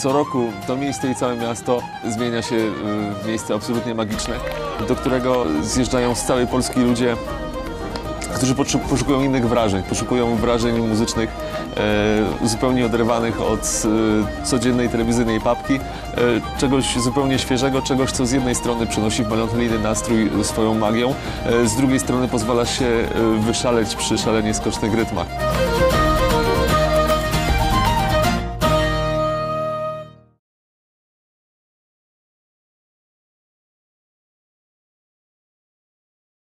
Co roku to miejsce i całe miasto zmienia się y, w miejsce absolutnie magiczne, do którego zjeżdżają z całej Polski ludzie, którzy poszukują innych wrażeń, poszukują wrażeń muzycznych e, zupełnie oderwanych od e, codziennej telewizyjnej papki, e, czegoś zupełnie świeżego, czegoś, co z jednej strony przynosi w melancholijny nastrój swoją magią, e, z drugiej strony pozwala się e, wyszaleć przy szalenie skocznych rytmach.